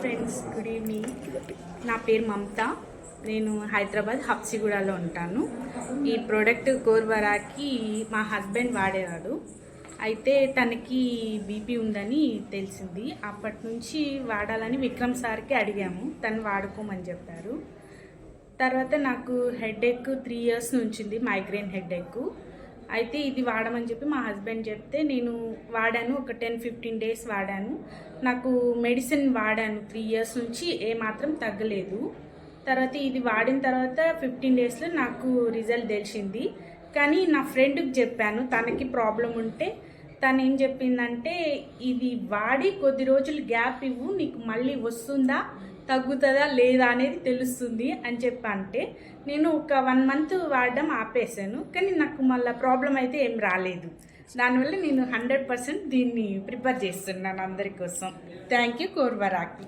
Friends good evening నా పేరు మమత. నేను హైదరాబాద్ హబ్సిగూడలో ఉంటాను. ఈ ప్రోడక్ట్ కోర్వరాకి మా హస్బెండ్ వాడేవాడు. అయితే తనకి బీపీ ఉందని తెలిసింది. అప్పటి నుంచి వాడాలని విక్రమ్ సార్కి అడిగాము. తను వాడుకోమని చెప్పారు. తర్వాత నాకు హెడేక్ త్రీ ఇయర్స్ నుంచింది మైగ్రేన్ హెడేక్ అయితే ఇది వాడమని చెప్పి మా హస్బెండ్ చెప్తే నేను వాడాను ఒక టెన్ ఫిఫ్టీన్ డేస్ వాడాను. నాకు మెడిసిన్ వాడాను త్రీ ఇయర్స్ నుంచి ఏమాత్రం తగ్గలేదు. తర్వాత ఇది వాడిన తర్వాత ఫిఫ్టీన్ డేస్లో నాకు రిజల్ట్ తెలిసింది. కానీ నా ఫ్రెండ్కి చెప్పాను తనకి ప్రాబ్లం ఉంటే తను ఏం చెప్పిందంటే ఇది వాడి కొద్ది రోజులు గ్యాప్ ఇవ్వు నీకు మళ్ళీ వస్తుందా తగ్గుతుందా లేదా అనేది తెలుస్తుంది అని చెప్పి అంటే నేను ఒక వన్ మంత్ వాడడం ఆపేసాను కానీ నాకు మళ్ళీ ప్రాబ్లం అయితే ఏం రాలేదు. దానివల్ల నేను హండ్రెడ్ పర్సెంట్ దీన్ని ప్రిపేర్ చేస్తున్నాను అందరి కోసం. Thank you కోర్వరాకి.